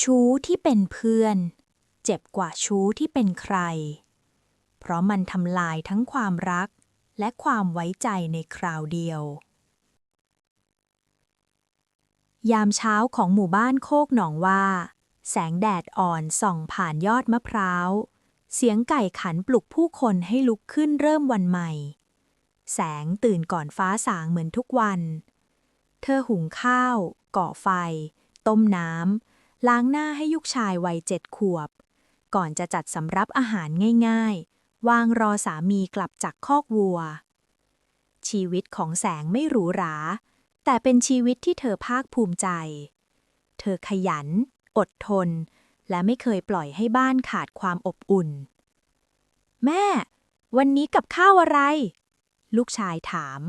ชู้ที่เป็นเพื่อน เจ็บกว่าชู้ที่เป็นใคร เพราะมันทำลายทั้งความรักและความไว้ใจในคราวเดียว ยามเช้าของหมู่บ้านโคกหนองว่า แสงแดดอ่อนส่องผ่านยอดมะพร้าว เสียงไก่ขันปลุกผู้คนให้ลุกขึ้นเริ่มวันใหม่ แสงตื่นก่อนฟ้าสางเหมือนทุกวัน เธอหุงข้าว ก่อไฟ ต้มน้ำ ล้างหน้าให้ยุกชายวัยเจ็ดขวบ ก่อนจะจัดสำรับอาหารง่ายๆ วางรอสามีกลับจากคอกวัว ชีวิตของแสงไม่หรูหรา แต่เป็นชีวิตที่เธอภาคภูมิใจ เธอขยัน อดทน และไม่เคยปล่อยให้บ้านขาดความอบอุ่น แม่ วันนี้กับข้าวอะไร ลูกชายถาม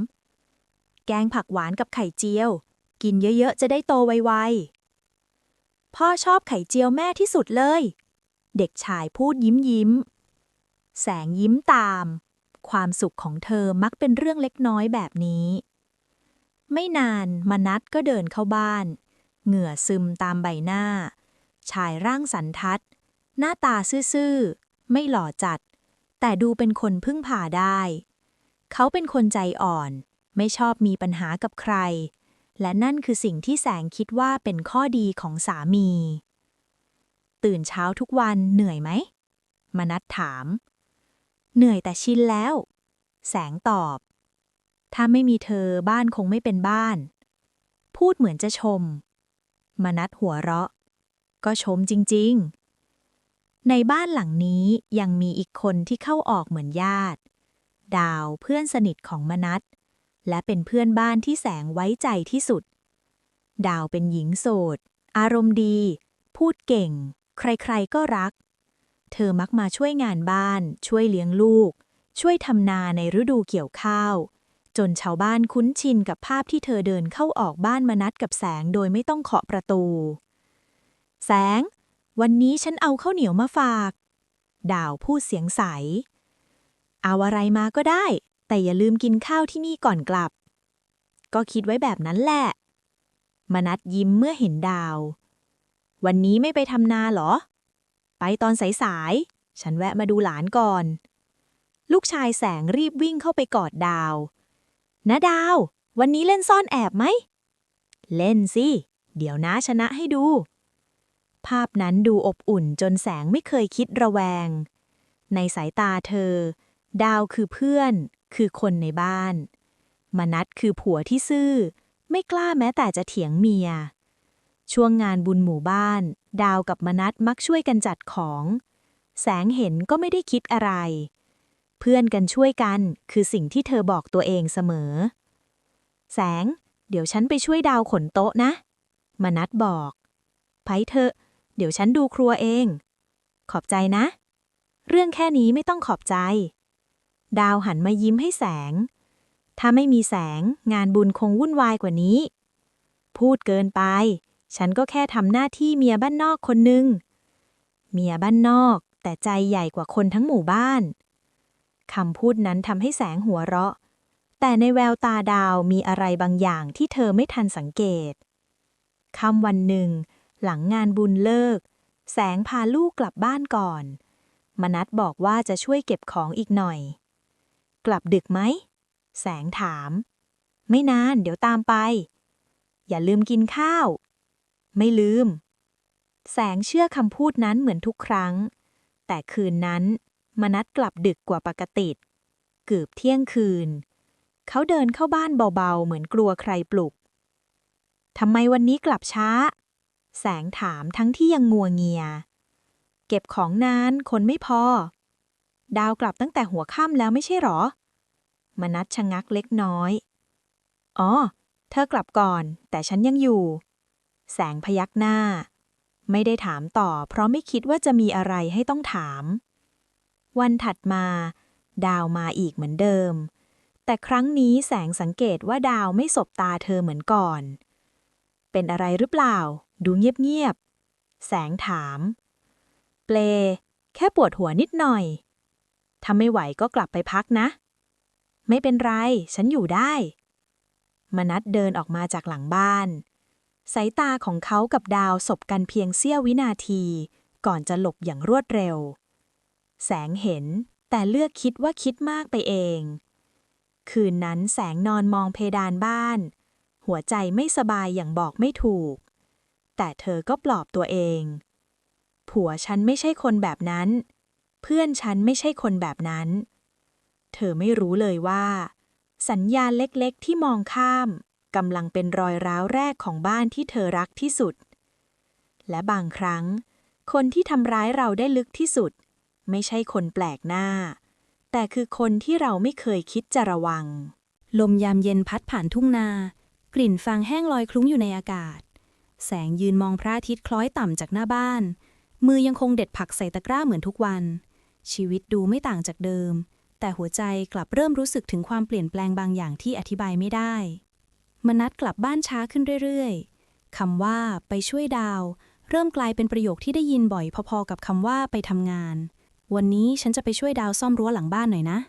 แกงผักหวานกับไข่เจียว กินเยอะๆ จะได้โตไวๆ พ่อชอบไข่เจียวแม่ที่สุดเลย เด็กชายพูดยิ้มยิ้ม แสงยิ้มตาม ความสุขของเธอมักเป็นเรื่องเล็กน้อยแบบนี้ ไม่นานมนัดก็เดินเข้าบ้าน เหงื่อซึมตามใบหน้า ชายร่างสันทัด หน้าตาซื่อๆ ไม่หล่อจัด แต่ดูเป็นคนพึ่งพาได้ เขาเป็นคนใจอ่อน ไม่ชอบมีปัญหากับใคร และนั่นคือสิ่งที่แสงคิดว่าเป็นข้อดีของสามี ตื่นเช้าทุกวันเหนื่อยไหม มนัดถาม เหนื่อยแต่ชินแล้ว แสงตอบ ถ้าไม่มีเธอบ้านคงไม่เป็นบ้าน พูดเหมือนจะชม มนัดหัวเราะ ก็ชมจริง ๆ ในบ้านหลังนี้ยังมีอีกคนที่เข้าออกเหมือนญาติ ดาวเพื่อนสนิทของมนัด และเป็นเพื่อนบ้านที่แสงไว้ใจที่สุด ดาวเป็นหญิงโสด อารมณ์ดี พูดเก่ง ใครๆก็รัก เธอมักมาช่วยงานบ้าน ช่วยเลี้ยงลูก ช่วยทำนาในฤดูเกี่ยวข้าว จนชาวบ้านคุ้นชินกับภาพที่เธอเดินเข้าออกบ้านมานัดกับแสงโดยไม่ต้องเคาะประตู แสง วันนี้ฉันเอาข้าวเหนียวมาฝาก ดาวพูดเสียงใส เอาอะไรมาก็ได้ แต่อย่าลืมกินข้าวที่นี่ก่อนกลับ ก็คิดไว้แบบนั้นแหละ มนัดยิ้มเมื่อเห็นดาว วันนี้ไม่ไปทำนาเหรอ ไปตอนสายๆ ฉันแวะมาดูหลานก่อน ลูกชายแสงรีบวิ่งเข้าไปกอดดาว นะดาว วันนี้เล่นซ่อนแอบไหม เล่นสิ เดี๋ยวน้าชนะให้ดู ภาพนั้นดูอบอุ่นจนแสงไม่เคยคิดระแวง ในสายตาเธอ ดาวคือเพื่อน คือคนในบ้าน มนัดคือผัวที่ซื่อ ไม่กล้าแม้แต่จะเถียงเมีย ช่วงงานบุญหมู่บ้าน ดาวกับมนัดมักช่วยกันจัดของ แสงเห็นก็ไม่ได้คิดอะไร เพื่อนกันช่วยกันคือสิ่งที่เธอบอกตัวเองเสมอ แสง เดี๋ยวฉันไปช่วยดาวขนโต๊ะนะ มนัดบอกไปเถอะ เดี๋ยวฉันดูครัวเอง ขอบใจนะ เรื่องแค่นี้ไม่ต้องขอบใจ ดาวหันมายิ้มให้แสง ถ้าไม่มีแสงงานบุญคงวุ่นวายกว่านี้ พูดเกินไป ฉันก็แค่ทำหน้าที่เมียบ้านนอกคนหนึ่งเมียบ้านนอก แต่ใจใหญ่กว่าคนทั้งหมู่บ้านคำพูดนั้นทำให้แสงหัวเราะ แต่ในแววตาดาวมีอะไรบางอย่างที่เธอไม่ทันสังเกตคำวันหนึ่ง หลังงานบุญเลิก แสงพาลูกกลับบ้านก่อน มนัดบอกว่าจะช่วยเก็บของอีกหน่อย กลับดึกไหม แสงถาม ไม่นาน เดี๋ยวตามไป อย่าลืมกินข้าว ไม่ลืม แสงเชื่อคำพูดนั้นเหมือนทุกครั้ง แต่คืนนั้นมนัดกลับดึกกว่าปกติเกือบเที่ยงคืน เขาเดินเข้าบ้านเบาๆ เหมือนกลัวใครปลุกทำไมวันนี้กลับช้า แสงถามทั้งที่ยังงัวเงีย เก็บของนานคนไม่พอ ดาวกลับตั้งแต่หัวค่ำแล้วไม่ใช่หรอ มนัดชะงักเล็กน้อย อ๋อ เธอกลับก่อน แต่ฉันยังอยู่ แสงพยักหน้า ไม่ได้ถามต่อ เพราะไม่คิดว่าจะมีอะไรให้ต้องถาม วันถัดมา ดาวมาอีกเหมือนเดิม แต่ครั้งนี้แสงสังเกตว่าดาวไม่สบตาเธอเหมือนก่อน เป็นอะไรหรือเปล่า ดูเงียบๆ แสงถาม เปล แค่ปวดหัวนิดหน่อยถ้าไม่ไหวก็กลับไปพักนะ ไม่เป็นไร ฉันอยู่ได้ มนัดเดินออกมาจากหลังบ้าน สายตาของเขากับดาวสบกันเพียงเสี้ยววินาที ก่อนจะหลบอย่างรวดเร็ว แสงเห็น แต่เลือกคิดว่าคิดมากไปเอง คืนนั้นแสงนอนมองเพดานบ้าน หัวใจไม่สบายอย่างบอกไม่ถูก แต่เธอก็ปลอบตัวเอง ผัวฉันไม่ใช่คนแบบนั้น เพื่อนฉันไม่ใช่คนแบบนั้น เธอไม่รู้เลยว่า สัญญาณเล็กๆ ที่มองข้ามกำลังเป็นรอยร้าวแรกของบ้านที่เธอรักที่สุด และบางครั้ง คนที่ทำร้ายเราได้ลึกที่สุด ไม่ใช่คนแปลกหน้า แต่คือคนที่เราไม่เคยคิดจะระวัง ลมยามเย็นพัดผ่านทุ่งนา กลิ่นฟางแห้งลอยคลุ้งอยู่ในอากาศ แสงยืนมองพระอาทิตย์คล้อยต่ำจากหน้าบ้าน มือยังคงเด็ดผักใส่ตะกร้าเหมือนทุกวัน ชีวิตดูไม่ต่างจากเดิม แต่หัวใจกลับเริ่มรู้สึกถึงความเปลี่ยนแปลงบางอย่างที่อธิบายไม่ได้ มนัดกลับบ้านช้าขึ้นเรื่อยๆคำว่าไปช่วยดาว เริ่มกลายเป็นประโยคที่ได้ยินบ่อยพอๆ กับคำว่าไปทำงาน วันนี้ฉันจะไปช่วยดาวซ่อมรั้วหลังบ้านหน่อยนะ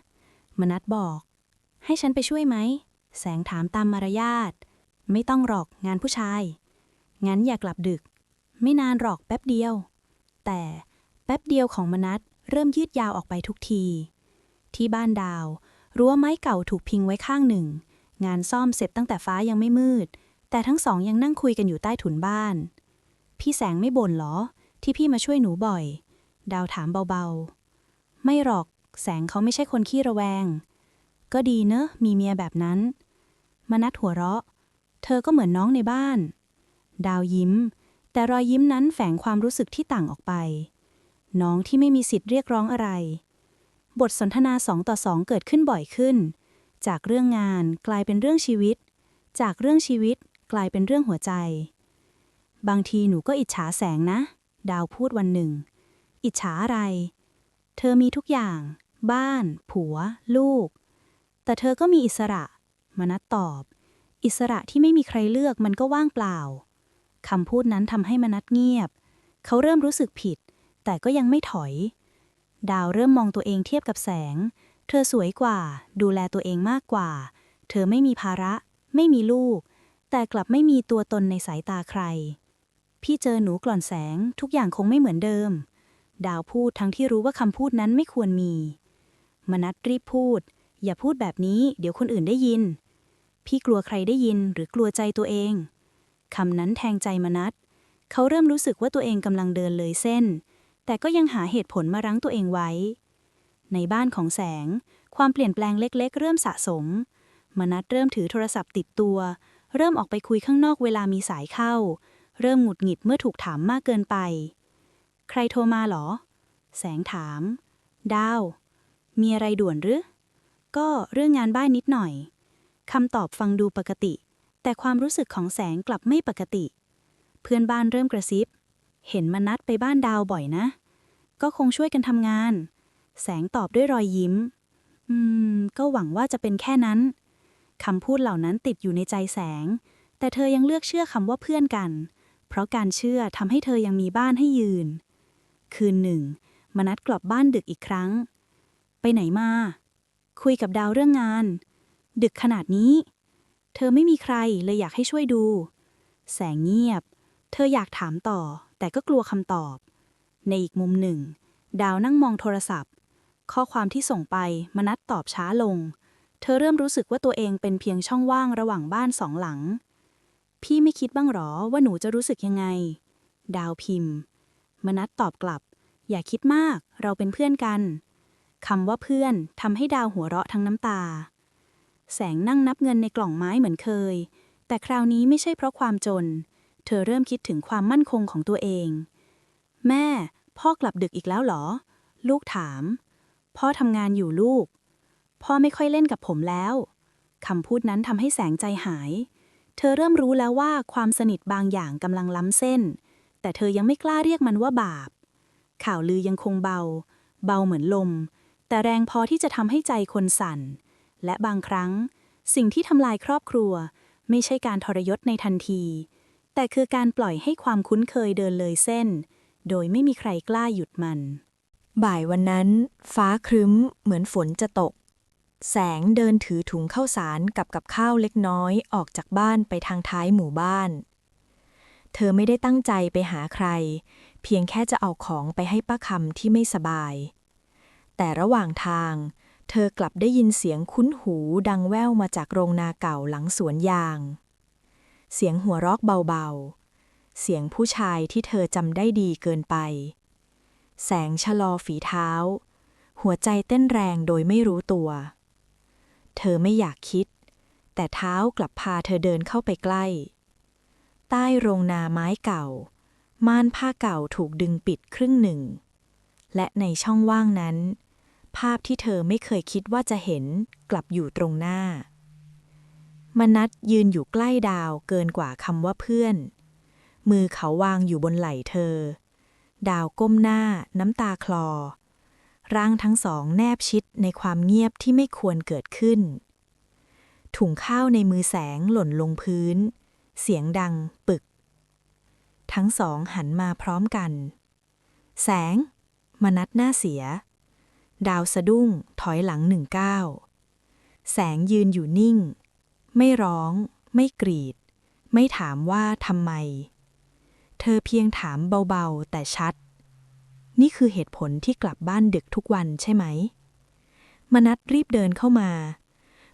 มนัดบอก ให้ฉันไปช่วยไหม แสงถามตามมารยาท ไม่ต้องหรอกงานผู้ชาย งั้นอย่ากลับดึก ไม่นานหรอกแป๊บเดียว แต่แป๊บเดียวของมนัดเริ่มยืดยาวออกไปทุกที ที่บ้านดาว รั้วไม้เก่าถูกพิงไว้ข้างหนึ่ง งานซ่อมเสร็จตั้งแต่ฟ้ายังไม่มืด แต่ทั้งสองยังนั่งคุยกันอยู่ใต้ถุนบ้าน พี่แสงไม่บ่นหรอ ที่พี่มาช่วยหนูบ่อย ดาวถามเบาๆ ไม่หรอก แสงเขาไม่ใช่คนขี้ระแวง ก็ดีเนอะ มีเมียแบบนั้น มนัดหัวเราะ เธอก็เหมือนน้องในบ้าน ดาวยิ้ม แต่รอยยิ้มนั้นแฝงความรู้สึกที่ต่างออกไป น้องที่ไม่มีสิทธิ์เรียกร้องอะไร บทสนทนาสองต่อสองเกิดขึ้นบ่อยขึ้น จากเรื่องงานกลายเป็นเรื่องชีวิต จากเรื่องชีวิตกลายเป็นเรื่องหัวใจ บางทีหนูก็อิจฉาแสงนะ ดาวพูดวันหนึ่ง อิจฉาอะไร เธอมีทุกอย่าง บ้าน ผัว ลูก แต่เธอก็มีอิสระมนัดตอบ อิสระที่ไม่มีใครเลือกมันก็ว่างเปล่าคำพูดนั้นทำให้มนัดเงียบ เขาเริ่มรู้สึกผิด แต่ก็ยังไม่ถอย ดาวเริ่มมองตัวเองเทียบกับแสง เธอสวยกว่า ดูแลตัวเองมากกว่า เธอไม่มีภาระ ไม่มีลูก แต่กลับไม่มีตัวตนในสายตาใคร พี่เจอหนูกล่อนแสง ทุกอย่างคงไม่เหมือนเดิม ดาวพูดทั้งที่รู้ว่าคำพูดนั้นไม่ควรมี มนัดรีบพูด อย่าพูดแบบนี้เดี๋ยวคนอื่นได้ยิน พี่กลัวใครได้ยินหรือกลัวใจตัวเองคำนั้นแทงใจมนัดเขาเริ่มรู้สึกว่าตัวเองกำลังเดินเลยเส้น แต่ก็ยังหาเหตุผลมารั้งตัวเองไว้ ในบ้านของแสง ความเปลี่ยนแปลงเล็ก ๆ เริ่มสะสม มนัดเริ่มถือโทรศัพท์ติดตัว เริ่มออกไปคุยข้างนอกเวลามีสายเข้า เริ่มหงุดหงิดเมื่อถูกถามมากเกินไป ใครโทรมาหรอ แสงถาม ดาว มีอะไรด่วนหรือ ก็เรื่องงานบ้านนิดหน่อยคำตอบฟังดูปกติ แต่ความรู้สึกของแสงกลับไม่ปกติ เพื่อนบ้านเริ่มกระซิบ เห็นมนัดไปบ้านดาวบ่อยนะ ก็คงช่วยกันทำงาน แสงตอบด้วยรอยยิ้ม อืม ก็หวังว่าจะเป็นแค่นั้น คำพูดเหล่านั้นติดอยู่ในใจแสง แต่เธอยังเลือกเชื่อคำว่าเพื่อนกัน เพราะการเชื่อทำให้เธอยังมีบ้านให้ยืน คืนหนึ่ง มนัดกลับบ้านดึกอีกครั้ง ไปไหนมา คุยกับดาวเรื่องงาน ดึกขนาดนี้ เธอไม่มีใครเลยอยากให้ช่วยดู แสงเงียบ เธออยากถามต่อ แต่ก็กลัวคำตอบ ในอีกมุมหนึ่ง ดาวนั่งมองโทรศัพท์ ข้อความที่ส่งไปมนัดตอบช้าลง เธอเริ่มรู้สึกว่าตัวเองเป็นเพียงช่องว่างระหว่างบ้านสองหลัง พี่ไม่คิดบ้างหรอว่าหนูจะรู้สึกยังไง ดาวพิมพ์ มนัดตอบกลับ อย่าคิดมาก เราเป็นเพื่อนกันคำว่าเพื่อนทำให้ดาวหัวเราะทั้งน้ำตา แสงนั่งนับเงินในกล่องไม้เหมือนเคย แต่คราวนี้ไม่ใช่เพราะความจน เธอเริ่มคิดถึงความมั่นคงของตัวเอง แม่ พ่อกลับดึกอีกแล้วเหรอ ลูกถาม พ่อทำงานอยู่ลูก พ่อไม่ค่อยเล่นกับผมแล้วคำพูดนั้นทำให้แสงใจหาย เธอเริ่มรู้แล้วว่าความสนิทบางอย่างกำลังล้ำเส้น แต่เธอยังไม่กล้าเรียกมันว่าบาป ข่าวลือยังคงเบา เบาเหมือนลม แต่แรงพอที่จะทำให้ใจคนสั่น และบางครั้ง สิ่งที่ทำลายครอบครัว ไม่ใช่การทรยศในทันที แต่คือการปล่อยให้ความคุ้นเคยเดินเลยเส้น โดยไม่มีใครกล้าหยุดมัน บ่ายวันนั้น ฟ้าครึ้มเหมือนฝนจะตก แสงเดินถือถุงข้าวสารกับกับข้าวเล็กน้อยออกจากบ้านไปทางท้ายหมู่บ้าน เธอไม่ได้ตั้งใจไปหาใคร เพียงแค่จะเอาของไปให้ป้าคำที่ไม่สบาย แต่ระหว่างทาง เธอกลับได้ยินเสียงคุ้นหูดังแว่วมาจากโรงนาเก่าหลังสวนยาง เสียงหัวรอกเบาๆ เสียงผู้ชายที่เธอจำได้ดีเกินไป แสงชะลอฝีเท้า หัวใจเต้นแรงโดยไม่รู้ตัว เธอไม่อยากคิด แต่เท้ากลับพาเธอเดินเข้าไปใกล้ ใต้โรงนาไม้เก่า ม่านผ้าเก่าถูกดึงปิดครึ่งหนึ่ง และในช่องว่างนั้น ภาพที่เธอไม่เคยคิดว่าจะเห็นกลับอยู่ตรงหน้า มนัดยืนอยู่ใกล้ดาวเกินกว่าคำว่าเพื่อน มือเขาวางอยู่บนไหล่เธอ ดาวก้มหน้าน้ำตาคลอ ร่างทั้งสองแนบชิดในความเงียบที่ไม่ควรเกิดขึ้น ถุงข้าวในมือแสงหล่นลงพื้น เสียงดังปึก ทั้งสองหันมาพร้อมกัน แสง มนัดหน้าเสีย ดาวสะดุ้งถอยหลังหนึ่งก้าวแสงยืนอยู่นิ่ง ไม่ร้อง ไม่กรีด ไม่ถามว่าทำไม เธอเพียงถามเบาๆ แต่ชัด นี่คือเหตุผลที่กลับบ้านดึกทุกวันใช่ไหม มนัดรีบเดินเข้ามา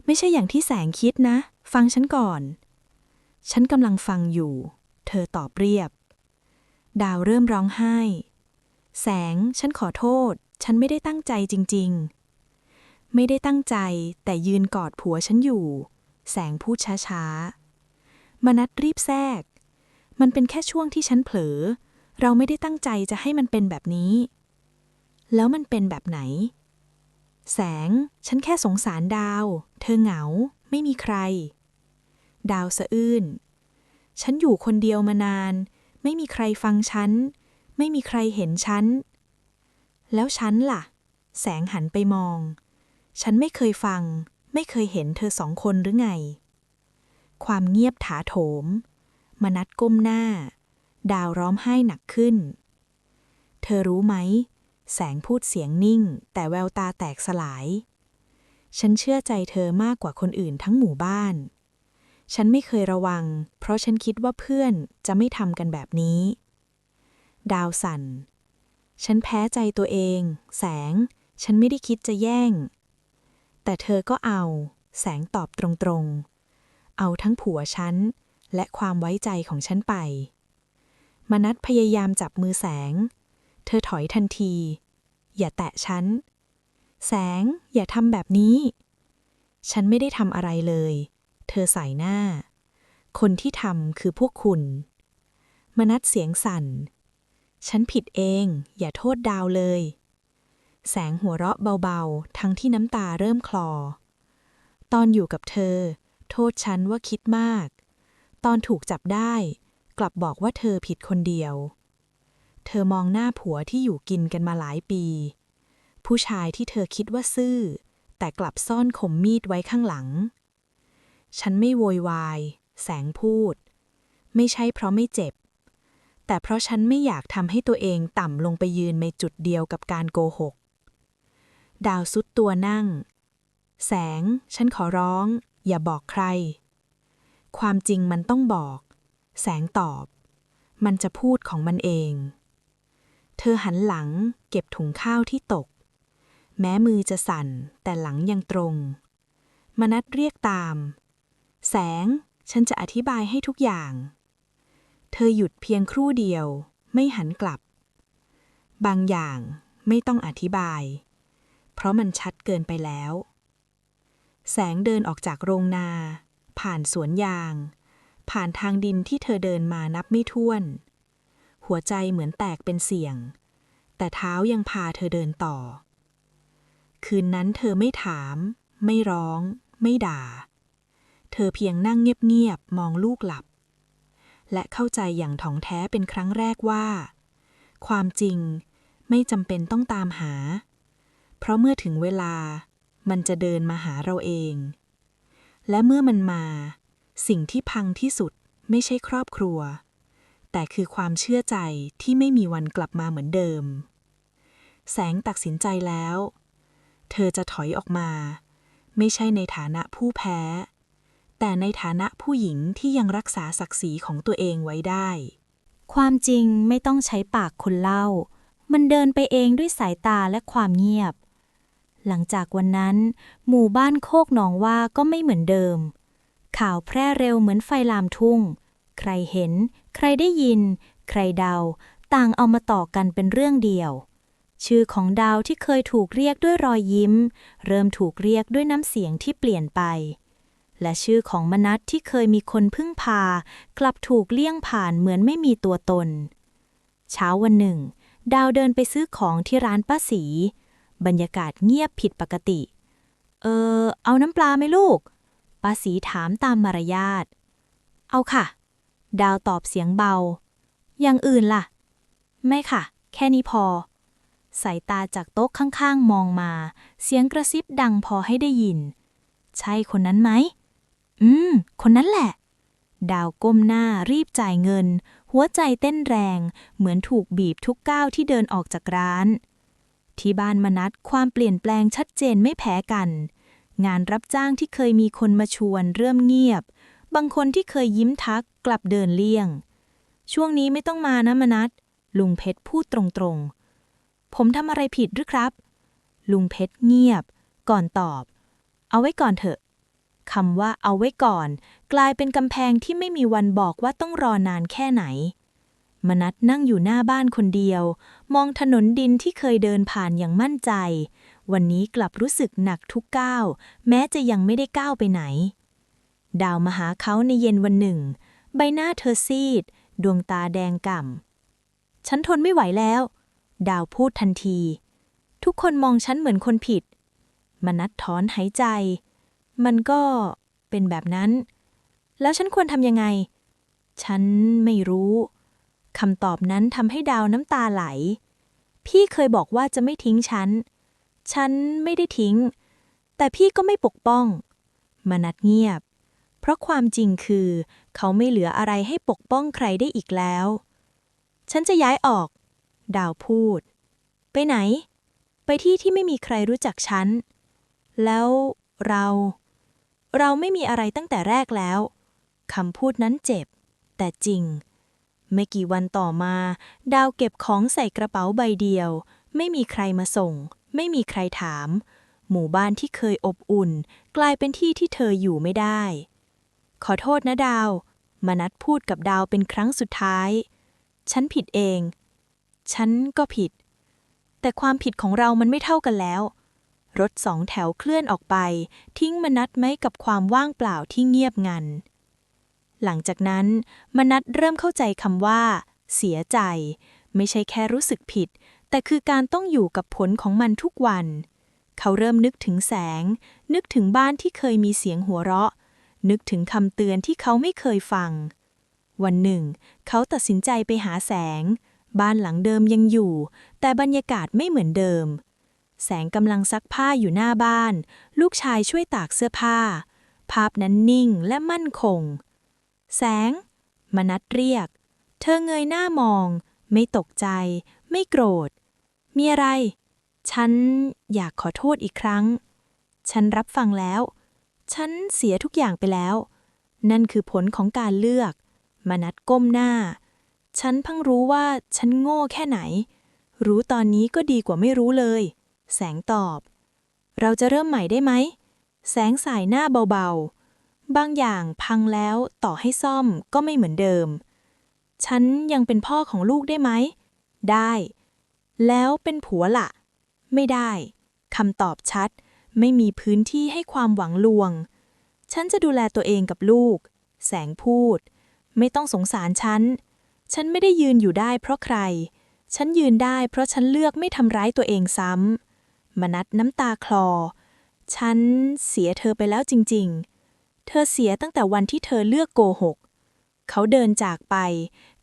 ไม่ใช่อย่างที่แสงคิดนะ ฟังฉันก่อน ฉันกำลังฟังอยู่ เธอตอบเรียบ ดาวเริ่มร้องไห้ แสง ฉันขอโทษ ฉันไม่ได้ตั้งใจจริง ๆ ไม่ได้ตั้งใจ แต่ยืนกอดผัวฉันอยู่ แสงพูดช้าๆ มนัดรีบแทรก มันเป็นแค่ช่วงที่ฉันเผลอ เราไม่ได้ตั้งใจจะให้มันเป็นแบบนี้ แล้วมันเป็นแบบไหน แสง ฉันแค่สงสารดาว เธอเหงา ไม่มีใคร ดาวสะอื้น ฉันอยู่คนเดียวมานาน ไม่มีใครฟังฉัน ไม่มีใครเห็นฉัน แล้วฉันล่ะ แสงหันไปมอง ฉันไม่เคยฟัง ไม่เคยเห็นเธอสองคนหรือไง ความเงียบถาโถม มนัดก้มหน้า ดาวร้องไห้หนักขึ้น เธอรู้ไหม แสงพูดเสียงนิ่ง แต่แววตาแตกสลาย ฉันเชื่อใจเธอมากกว่าคนอื่นทั้งหมู่บ้าน ฉันไม่เคยระวัง เพราะฉันคิดว่าเพื่อนจะไม่ทำกันแบบนี้ ดาวสั่น ฉันแพ้ใจตัวเอง แสง ฉันไม่ได้คิดจะแย่ง แต่เธอก็เอา แสงตอบตรงๆ เอาทั้งผัวฉัน และความไว้ใจของฉันไป มนัดพยายามจับมือแสง เธอถอยทันที อย่าแตะฉัน แสงอย่าทำแบบนี้ ฉันไม่ได้ทำอะไรเลย เธอใส่หน้า คนที่ทำคือพวกคุณ มนัดเสียงสั่น ฉันผิดเอง อย่าโทษดาวเลย แสงหัวเราะเบาๆ ทั้งที่น้ำตาเริ่มคลอ ตอนอยู่กับเธอ โทษฉันว่าคิดมาก ตอนถูกจับได้ กลับบอกว่าเธอผิดคนเดียว เธอมองหน้าผัวที่อยู่กินกันมาหลายปี ผู้ชายที่เธอคิดว่าซื่อ แต่กลับซ่อนคมมีดไว้ข้างหลัง ฉันไม่โวยวาย แสงพูด ไม่ใช่เพราะไม่เจ็บแต่เพราะฉันไม่อยากทำให้ตัวเองต่ำลงไปยืนในจุดเดียวกับการโกหก ดาวซุดตัวนั่ง แสง ฉันขอร้อง อย่าบอกใคร ความจริงมันต้องบอก แสงตอบ มันจะพูดของมันเอง เธอหันหลัง เก็บถุงข้าวที่ตก แม้มือจะสั่น แต่หลังยังตรง มนัดเรียกตาม แสง ฉันจะอธิบายให้ทุกอย่าง เธอหยุดเพียงครู่เดียว ไม่หันกลับ บางอย่างไม่ต้องอธิบาย เพราะมันชัดเกินไปแล้ว แสงเดินออกจากโรงนา ผ่านสวนยาง ผ่านทางดินที่เธอเดินมานับไม่ถ้วน หัวใจเหมือนแตกเป็นเสี่ยง แต่เท้ายังพาเธอเดินต่อ คืนนั้นเธอไม่ถาม ไม่ร้อง ไม่ด่า เธอเพียงนั่งเงียบๆมองลูกหลับ และเข้าใจอย่างถ่องแท้เป็นครั้งแรกว่า ความจริงไม่จำเป็นต้องตามหา เพราะเมื่อถึงเวลามันจะเดินมาหาเราเอง และเมื่อมันมา สิ่งที่พังที่สุดไม่ใช่ครอบครัว แต่คือความเชื่อใจที่ไม่มีวันกลับมาเหมือนเดิม แสงตัดสินใจแล้ว เธอจะถอยออกมา ไม่ใช่ในฐานะผู้แพ้ แต่ในฐานะผู้หญิงที่ยังรักษาศักดิ์ศรีของตัวเองไว้ได้ ความจริงไม่ต้องใช้ปากคนเล่า มันเดินไปเองด้วยสายตาและความเงียบ หลังจากวันนั้น หมู่บ้านโคกหนองว่าก็ไม่เหมือนเดิม ข่าวแพร่เร็วเหมือนไฟลามทุ่ง ใครเห็น ใครได้ยิน ใครเดา ต่างเอามาต่อกันเป็นเรื่องเดียว ชื่อของดาวที่เคยถูกเรียกด้วยรอยยิ้ม เริ่มถูกเรียกด้วยน้ำเสียงที่เปลี่ยนไป และชื่อของมนัทที่เคยมีคนพึ่งพา กลับถูกเลี่ยงผ่านเหมือนไม่มีตัวตน เช้าวันหนึ่ง ดาวเดินไปซื้อของที่ร้านป้าสี บรรยากาศเงียบผิดปกติ เออ เอาน้ำปลาไหมลูกป้าสีถามตามมารยาท เอาค่ะ ดาวตอบเสียงเบา อย่างอื่นล่ะ ไม่ค่ะ แค่นี้พอ สายตาจากโต๊ะข้างๆ มองมา เสียงกระซิบดังพอให้ได้ยิน ใช่คนนั้นไหม อืม คนนั้นแหละ ดาวก้มหน้ารีบจ่ายเงิน หัวใจเต้นแรง เหมือนถูกบีบทุกก้าวที่เดินออกจากร้าน ที่บ้านมนัดความเปลี่ยนแปลงชัดเจนไม่แพ้กัน งานรับจ้างที่เคยมีคนมาชวนเริ่มเงียบ บางคนที่เคยยิ้มทักกลับเดินเลี่ยง ช่วงนี้ไม่ต้องมานะมนัดลุงเพชรพูดตรงๆ ผมทำอะไรผิดหรือครับ ลุงเพชรเงียบ ก่อนตอบ เอาไว้ก่อนเถอะคำว่าเอาไว้ก่อน กลายเป็นกำแพงที่ไม่มีวันบอกว่าต้องรอนานแค่ไหน มนัดนั่งอยู่หน้าบ้านคนเดียว มองถนนดินที่เคยเดินผ่านอย่างมั่นใจ วันนี้กลับรู้สึกหนักทุกก้าว แม้จะยังไม่ได้ก้าวไปไหน ดาวมาหาเขาในเย็นวันหนึ่ง ใบหน้าเธอซีด ดวงตาแดงก่ำ ฉันทนไม่ไหวแล้ว ดาวพูดทันที ทุกคนมองฉันเหมือนคนผิด มนัดถอนหายใจ มันก็เป็นแบบนั้น แล้วฉันควรทำยังไง ฉันไม่รู้ คำตอบนั้นทำให้ดาวน้ำตาไหล พี่เคยบอกว่าจะไม่ทิ้งฉัน ฉันไม่ได้ทิ้ง แต่พี่ก็ไม่ปกป้อง มนัดเงียบ เพราะความจริงคือ เขาไม่เหลืออะไรให้ปกป้องใครได้อีกแล้ว ฉันจะย้ายออก ดาวพูด ไปไหน ไปที่ที่ไม่มีใครรู้จักฉัน แล้วเรา เราไม่มีอะไรตั้งแต่แรกแล้วคำพูดนั้นเจ็บ แต่จริง ไม่กี่วันต่อมา ดาวเก็บของใส่กระเป๋าใบเดียว ไม่มีใครมาส่ง ไม่มีใครถาม หมู่บ้านที่เคยอบอุ่น กลายเป็นที่ที่เธออยู่ไม่ได้ ขอโทษนะดาวมนัดพูดกับดาวเป็นครั้งสุดท้าย ฉันผิดเอง ฉันก็ผิด แต่ความผิดของเรามันไม่เท่ากันแล้ว รถสองแถวเคลื่อนออกไป ทิ้งมนัดไว้กับความว่างเปล่าที่เงียบงัน หลังจากนั้น มนัดเริ่มเข้าใจคำว่า เสียใจ ไม่ใช่แค่รู้สึกผิด แต่คือการต้องอยู่กับผลของมันทุกวัน เขาเริ่มนึกถึงแสง นึกถึงบ้านที่เคยมีเสียงหัวเราะ นึกถึงคำเตือนที่เขาไม่เคยฟัง วันหนึ่ง เขาตัดสินใจไปหาแสง บ้านหลังเดิมยังอยู่ แต่บรรยากาศไม่เหมือนเดิม แสงกำลังซักผ้าอยู่หน้าบ้าน ลูกชายช่วยตากเสื้อผ้า ภาพนั้นนิ่งและมั่นคง แสง มนัดเรียก เธอเงยหน้ามอง ไม่ตกใจ ไม่โกรธ มีอะไร ฉันอยากขอโทษอีกครั้ง ฉันรับฟังแล้ว ฉันเสียทุกอย่างไปแล้ว นั่นคือผลของการเลือก มนัดก้มหน้า ฉันเพิ่งรู้ว่าฉันโง่แค่ไหน รู้ตอนนี้ก็ดีกว่าไม่รู้เลย แสงตอบ เราจะเริ่มใหม่ได้ไหม แสงสายหน้าเบาๆ บางอย่างพังแล้วต่อให้ซ่อมก็ไม่เหมือนเดิม ฉันยังเป็นพ่อของลูกได้ไหม ได้ แล้วเป็นผัวละ่ะ ไม่ได้คำตอบชัด ไม่มีพื้นที่ให้ความหวังลวง ฉันจะดูแลตัวเองกับลูก แสงพูด ไม่ต้องสงสารฉัน ฉันไม่ได้ยืนอยู่ได้เพราะใคร ฉันยืนได้เพราะฉันเลือกไม่ทำร้ายตัวเองซ้ำมนัดน้ำตาคลอ ฉันเสียเธอไปแล้วจริง ๆ เธอเสียตั้งแต่วันที่เธอเลือกโกหก เขาเดินจากไป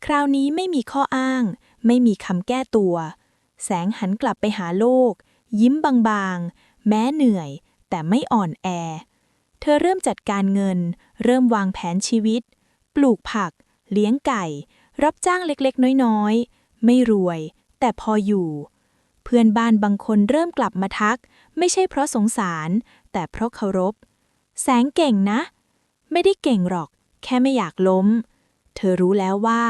คราวนี้ไม่มีข้ออ้าง ไม่มีคำแก้ตัว แสงหันกลับไปหาโลก ยิ้มบางๆ แม้เหนื่อย แต่ไม่อ่อนแอ เธอเริ่มจัดการเงิน เริ่มวางแผนชีวิต ปลูกผัก เลี้ยงไก่ รับจ้างเล็กๆ น้อยๆ ไม่รวย แต่พออยู่ เพื่อนบ้านบางคนเริ่มกลับมาทัก ไม่ใช่เพราะสงสาร แต่เพราะเคารพ แสงเก่งนะ ไม่ได้เก่งหรอก แค่ไม่อยากล้ม เธอรู้แล้วว่า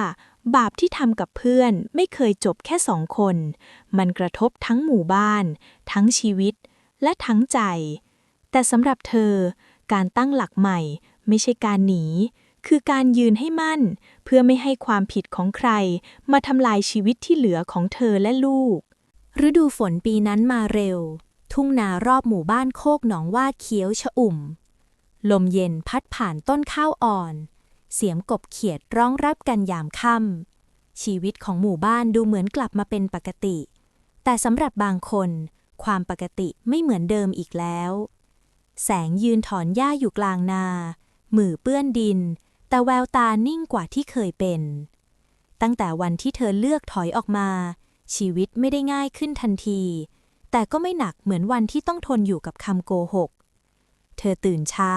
บาปที่ทำกับเพื่อนไม่เคยจบแค่สองคน มันกระทบทั้งหมู่บ้าน ทั้งชีวิต และทั้งใจ แต่สำหรับเธอ การตั้งหลักใหม่ ไม่ใช่การหนี คือการยืนให้มั่น เพื่อไม่ให้ความผิดของใคร มาทำลายชีวิตที่เหลือของเธอและลูก ฤดูฝนปีนั้นมาเร็ว ทุ่งนารอบหมู่บ้านโคกหนองว่าเขียวชอุ่ม ลมเย็นพัดผ่านต้นข้าวอ่อน เสียงกบเขียดร้องรับกันยามค่ำชีวิตของหมู่บ้านดูเหมือนกลับมาเป็นปกติ แต่สำหรับบางคน ความปกติไม่เหมือนเดิมอีกแล้ว แสงยืนถอนหญ้าอยู่กลางนามือเปื้อนดิน แต่แววตานิ่งกว่าที่เคยเป็น ตั้งแต่วันที่เธอเลือกถอยออกมา ชีวิตไม่ได้ง่ายขึ้นทันที แต่ก็ไม่หนักเหมือนวันที่ต้องทนอยู่กับคำโกหก เธอตื่นเช้า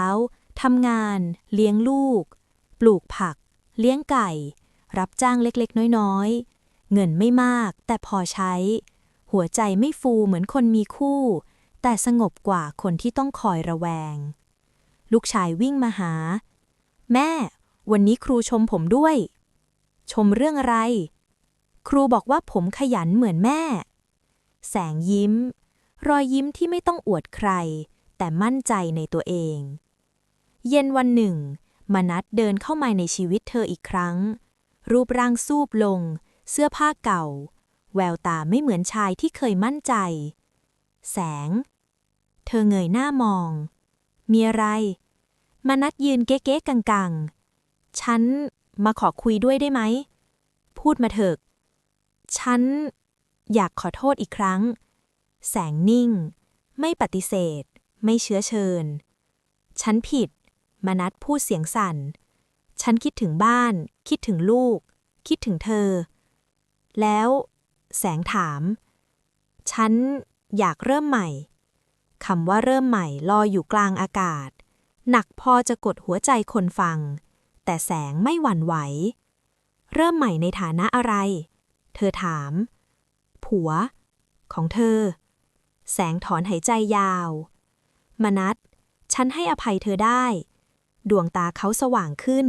ทำงาน เลี้ยงลูก ปลูกผัก เลี้ยงไก่ รับจ้างเล็กๆ น้อยๆ เงินไม่มากแต่พอใช้ หัวใจไม่ฟูเหมือนคนมีคู่ แต่สงบกว่าคนที่ต้องคอยระแวง ลูกชายวิ่งมาหา แม่ วันนี้ครูชมผมด้วย ชมเรื่องอะไร ครูบอกว่าผมขยันเหมือนแม่ แสงยิ้ม รอยยิ้มที่ไม่ต้องอวดใคร แต่มั่นใจในตัวเอง เย็นวันหนึ่ง มนัดเดินเข้ามาในชีวิตเธออีกครั้ง รูปร่างซูบลง เสื้อผ้าเก่า แววตาไม่เหมือนชายที่เคยมั่นใจ แสง เธอเงยหน้ามอง มีอะไร มนัดยืนเก๊ๆกังๆ ฉันมาขอคุยด้วยได้ไหม พูดมาเถอะ ฉันอยากขอโทษอีกครั้ง แสงนิ่ง ไม่ปฏิเสธ ไม่เชื้อเชิญ ฉันผิด มนัดพูดเสียงสั่น ฉันคิดถึงบ้าน คิดถึงลูก คิดถึงเธอ แล้ว แสงถาม ฉันอยากเริ่มใหม่คำว่าเริ่มใหม่ลอยอยู่กลางอากาศ หนักพอจะกดหัวใจคนฟัง แต่แสงไม่หวั่นไหว เริ่มใหม่ในฐานะอะไร เธอถาม ผัว ของเธอ แสงถอนหายใจยาว มนัดฉันให้อภัยเธอได้ ดวงตาเขาสว่างขึ้น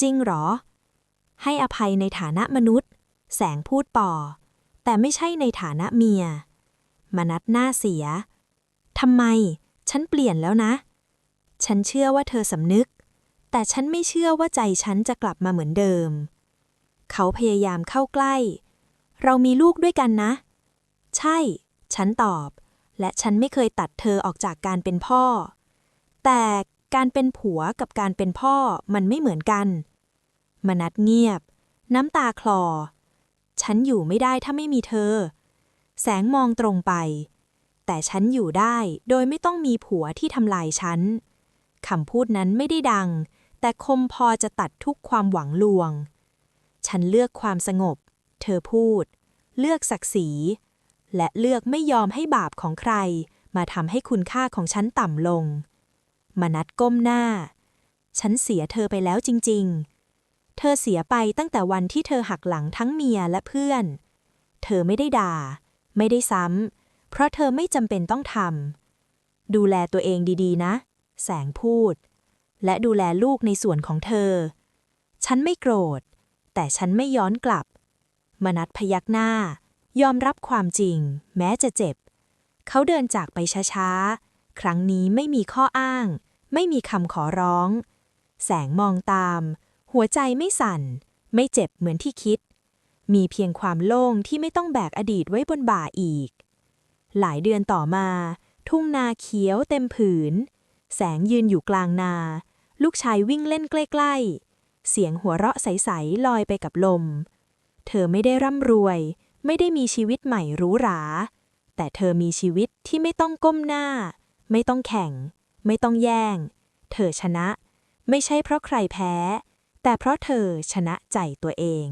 จริงเหรอ ให้อภัยในฐานะมนุษย์ แสงพูดป่อ แต่ไม่ใช่ในฐานะเมีย มนัดหน้าเสียทำไม ฉันเปลี่ยนแล้วนะ ฉันเชื่อว่าเธอสำนึก แต่ฉันไม่เชื่อว่าใจฉันจะกลับมาเหมือนเดิม เขาพยายามเข้าใกล้ เรามีลูกด้วยกันนะ ใช่ ฉันตอบ และฉันไม่เคยตัดเธอออกจากการเป็นพ่อ แต่การเป็นผัวกับการเป็นพ่อมันไม่เหมือนกัน มนัดเงียบ น้ำตาคลอ ฉันอยู่ไม่ได้ถ้าไม่มีเธอ แสงมองตรงไป แต่ฉันอยู่ได้โดยไม่ต้องมีผัวที่ทำลายฉันคำพูดนั้นไม่ได้ดัง แต่คมพอจะตัดทุกความหวังลวง ฉันเลือกความสงบ เธอพูด เลือกศักดิ์ศรี และเลือกไม่ยอมให้บาปของใคร มาทำให้คุณค่าของฉันต่ำลง มนัดก้มหน้า ฉันเสียเธอไปแล้วจริง ๆ เธอเสียไปตั้งแต่วันที่เธอหักหลังทั้งเมียและเพื่อน เธอไม่ได้ด่า ไม่ได้ซ้ำ เพราะเธอไม่จำเป็นต้องทำ ดูแลตัวเองดีๆ นะ แสงพูด และดูแลลูกในส่วนของเธอ ฉันไม่โกรธ แต่ฉันไม่ย้อนกลับ มนัดพยักหน้า ยอมรับความจริง แม้จะเจ็บ เขาเดินจากไปช้าๆ ครั้งนี้ไม่มีข้ออ้าง ไม่มีคำขอร้อง แสงมองตาม หัวใจไม่สั่น ไม่เจ็บเหมือนที่คิด มีเพียงความโล่งที่ไม่ต้องแบกอดีตไว้บนบ่าอีก หลายเดือนต่อมา ทุ่งนาเขียวเต็มผืน แสงยืนอยู่กลางนา ลูกชายวิ่งเล่นใกล้ๆ เสียงหัวเราะใสๆลอยไปกับลม เธอไม่ได้ร่ำรวย ไม่ได้มีชีวิตใหม่หรูหรา แต่เธอมีชีวิตที่ไม่ต้องก้มหน้า ไม่ต้องแข่ง ไม่ต้องแย่ง เธอชนะ ไม่ใช่เพราะใครแพ้ แต่เพราะเธอชนะใจตัวเอง